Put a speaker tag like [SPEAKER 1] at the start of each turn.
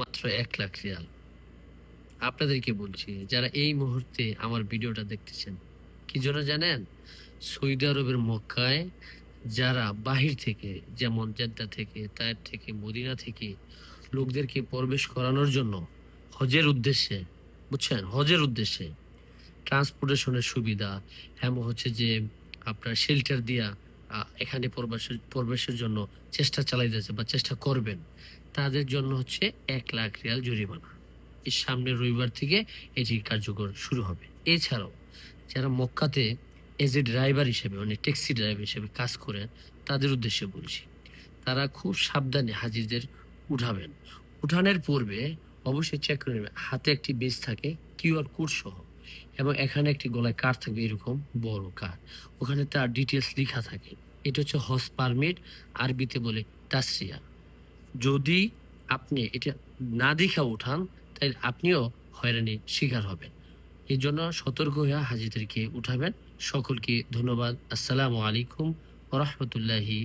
[SPEAKER 1] মাত্র এক লাখ রিয়াল। আপনাদেরকে বলছি, যারা এই মুহূর্তে আমার ভিডিওটা দেখতেছেন, কি জন্য জানেন? সৌদি আরবের মক্কায় যারা বাহির থেকে, যেমন জেদ্দা থেকে তায়ের থেকে, মদিনা থেকে লোকদেরকে প্রবেশ করানোর জন্য হজের উদ্দেশ্যে, বুঝছেন? হজের উদ্দেশ্যে ট্রান্সপোর্টেশনের সুবিধা এমন হচ্ছে যে আপনার শেল্টার দিয়া এখানে প্রবেশের প্রবেশের জন্য চেষ্টা চালাই যাচ্ছে বা চেষ্টা করবেন। তাদের জন্য হচ্ছে এক লাখ রিয়াল জরিমানা। এই সামনের রবিবার থেকে এটি কার্যকর শুরু হবে। এছাড়াও, যারা মক্কাতে এজ এ ড্রাইভার হিসেবে মানে ট্যাক্সি ড্রাইভার হিসেবে কাজ করেন, তাদের উদ্দেশ্যে বলছি, তারা খুব সাবধানে হাজিদের উঠাবেন। উঠানের পূর্বে অবশ্যই চেক করে নেবেন, হাতে একটি বেজ থাকে কিউআর কোড সহ, এবং এখানে একটি গলায় কার থাকবে, এরকম বড় কার ওখানে তার ডিটেলস লেখা থাকে। এটা হচ্ছে হজ পারমিট আরবিতে বলে তাসরিয়া। যদি আপনি এটা না দেখা উঠান, তাহলে আপনিও হয়রানির শিকার হবেন। এই জন্য সতর্ক হয়ে হাজিদেরকে উঠাবেন। সকলকে ধন্যবাদ। আসসালামু আলাইকুম রহমতুল্লাহি